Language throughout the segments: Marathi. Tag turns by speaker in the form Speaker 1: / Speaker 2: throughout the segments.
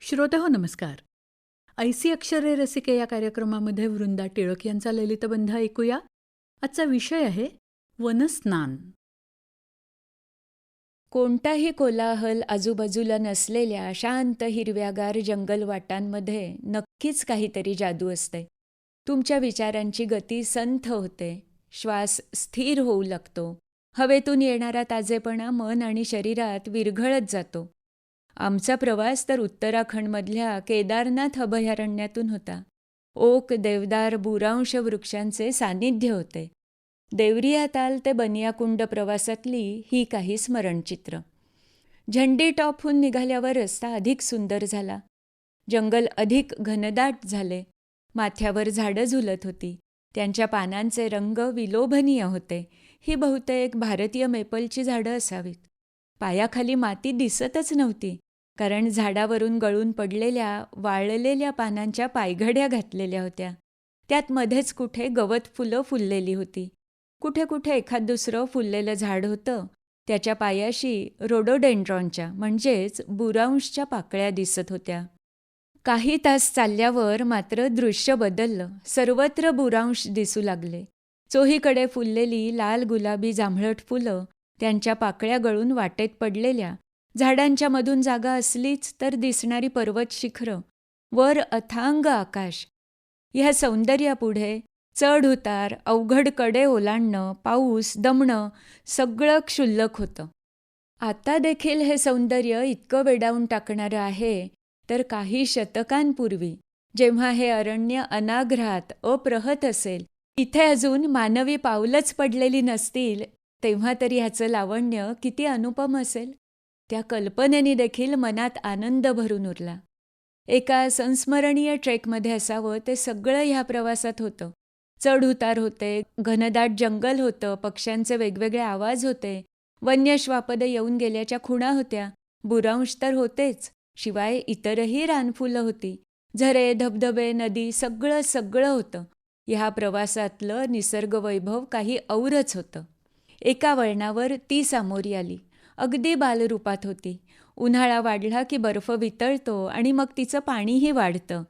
Speaker 1: श्रोते हो नमस्कार. ऐसी अक्षरे रसिके या कार्यक्रमामध्ये वृंदा टिळक यांचा ललितबंध ऐकूया. आजचा विषय आहे वनस्नान.
Speaker 2: कोणताही कोलाहल आजूबाजूला नसलेल्या शांत हिरव्यागार जंगलवाटांमध्ये नक्कीच काहीतरी जादू असते. तुमच्या विचारांची गती संथ होते. श्वास स्थिर होऊ लागतो. हवेतून येणारा ताजेपणा मन आणि शरीरात विरघळत जातो. आमचा प्रवास तर उत्तराखंडमधल्या केदारनाथ अभयारण्यातून होता. ओक देवदार बुरांश वृक्षांचे सान्निध्य होते. देवरिया ताल ते बनियाकुंड प्रवासातली ही काही स्मरणचित्र. झंडी टॉपहून निघाल्यावर रस्ता अधिक सुंदर झाला. जंगल अधिक घनदाट झाले. माथ्यावर झाडं झुलत होती. त्यांच्या पानांचे रंग विलोभनीय होते. ही बहुतेक भारतीय मेपलची झाडं असावीत. पायाखाली माती दिसतच नव्हती. कारण झाडावरून गळून पडलेल्या वाळलेल्या पानांच्या पायघड्या घातलेल्या होत्या. त्यात मध्येच कुठे गवत फुलं फुललेली होती. कुठे कुठे एखाद दुसरं फुललेलं झाड होतं. त्याच्या पायाशी रोडोडेंड्रॉनच्या म्हणजेच बुरांशच्या पाकळ्या दिसत होत्या. काही तास चालल्यावर मात्र दृश्य बदललं. सर्वत्र बुरांश दिसू लागले. चोहीकडे फुललेली लाल गुलाबी जांभळट फुलं त्यांच्या पाकळ्या गळून वाटेत पडलेल्या झाडांच्या मधून जागा असलीच तर दिसणारी पर्वत शिखरं वर अथांग आकाश. ह्या सौंदर्यापुढे चढ उतार अवघडकडे ओलांडणं पाऊस दमणं सगळं क्षुल्लक होतं. आता देखील हे सौंदर्य इतकं वेडावून टाकणारं आहे तर काही शतकांपूर्वी जेव्हा हे अरण्य अनाघ्रात अप्रहत असेल इथे अजून मानवी पावलंच पडलेली नसतील तेव्हा तरी ह्याचं लावण्य किती अनुपम असेल? त्या कल्पनेने देखील मनात आनंद भरून उरला. एका संस्मरणीय ट्रेकमध्ये असावं ते सगळं ह्या प्रवासात होतं. चढउतार होते घनदाट जंगल होतं पक्ष्यांचे वेगवेगळे आवाज होते. वन्यश्वापद येऊन गेल्याच्या खुणा होत्या. बुरांश तर होतेच शिवाय इतरही रानफुलं होती. झरे धबधबे नदी सगळं सगळं होतं. ह्या प्रवासातलं निसर्गवैभव काही औरच होतं. एका वळणावर ती सामोरी आली. अगदी बालरूपात होती. उन्हाळा वाढला की बर्फ वितळतो आणि मग तिचं पाणीही वाढतं.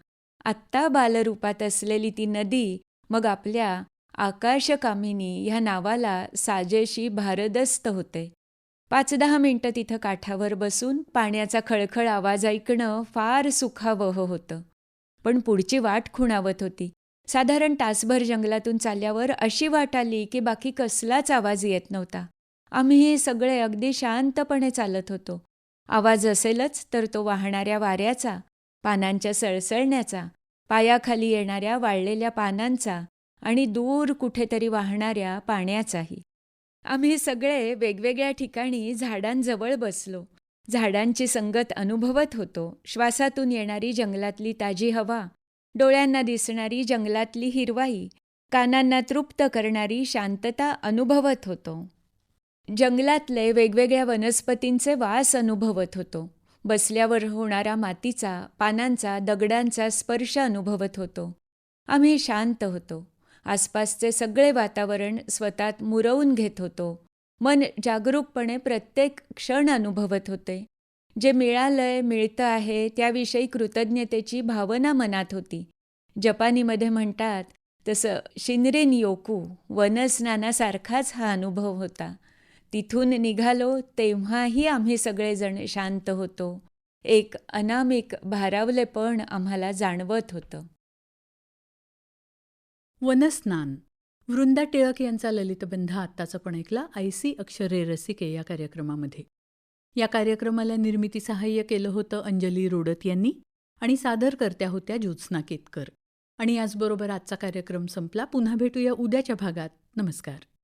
Speaker 2: आत्ता बालरूपात असलेली ती नदी मग आपल्या आकाशकामिनी ह्या नावाला साजेशी भारदस्त होते. पाच दहा मिनटं तिथं काठावर बसून पाण्याचा खळखळ आवाज ऐकणं फार सुखावह होतं. पण पुढची वाट खुणावत होती. साधारण तासभर जंगलातून चालल्यावर अशी वाट आली की बाकी कसलाच आवाज येत नव्हता. आम्ही सगळे अगदी शांतपणे चालत होतो. आवाज असेलच तर तो वाहणाऱ्या वाऱ्याचा पानांच्या सळसळण्याचा पायाखाली येणाऱ्या वाळलेल्या पानांचा आणि दूर कुठेतरी वाहणाऱ्या पाण्याचाही. आम्ही सगळे वेगवेगळ्या ठिकाणी झाडांजवळ बसलो. झाडांची संगत अनुभवत होतो. श्वासातून येणारी जंगलातली ताजी हवा डोळ्यांना दिसणारी जंगलातली हिरवाई कानांना तृप्त करणारी शांतता अनुभवत होतो. जंगलातले वेगवेगळ्या वनस्पतींचे वास अनुभवत होतो. बसल्यावर होणारा मातीचा पानांचा दगडांचा स्पर्श अनुभवत होतो. आम्ही शांत होतो. आसपासचे सगळे वातावरण स्वतःत मुरवून घेत होतो. मन जागरूकपणे प्रत्येक क्षण अनुभवत होते. जे मिळालंय मिळतं आहे त्याविषयी कृतज्ञतेची भावना मनात होती. जपानीमध्ये म्हणतात तसं शिनरेन योकू वनस्नानासारखाच हा अनुभव होता. तिथून निघालो तेव्हाही आम्ही सगळेजण शांत होतो. एक अनामिक भारावलेपण आम्हाला जाणवत होतं.
Speaker 1: वनस्नान. वृंदा टिळक यांचा ललितबंध आत्ताच आपण ऐकला सी अक्षरे रसिके या कार्यक्रमामध्ये. या कार्यक्रमाला निर्मिती सहाय्य केलं होतं अंजली रोडत यांनी आणि सादरकर्त्या होत्या ज्योत्स्ना केतकर. आणि याचबरोबर आजचा कार्यक्रम संपला. पुन्हा भेटूया उद्याच्या भागात. नमस्कार.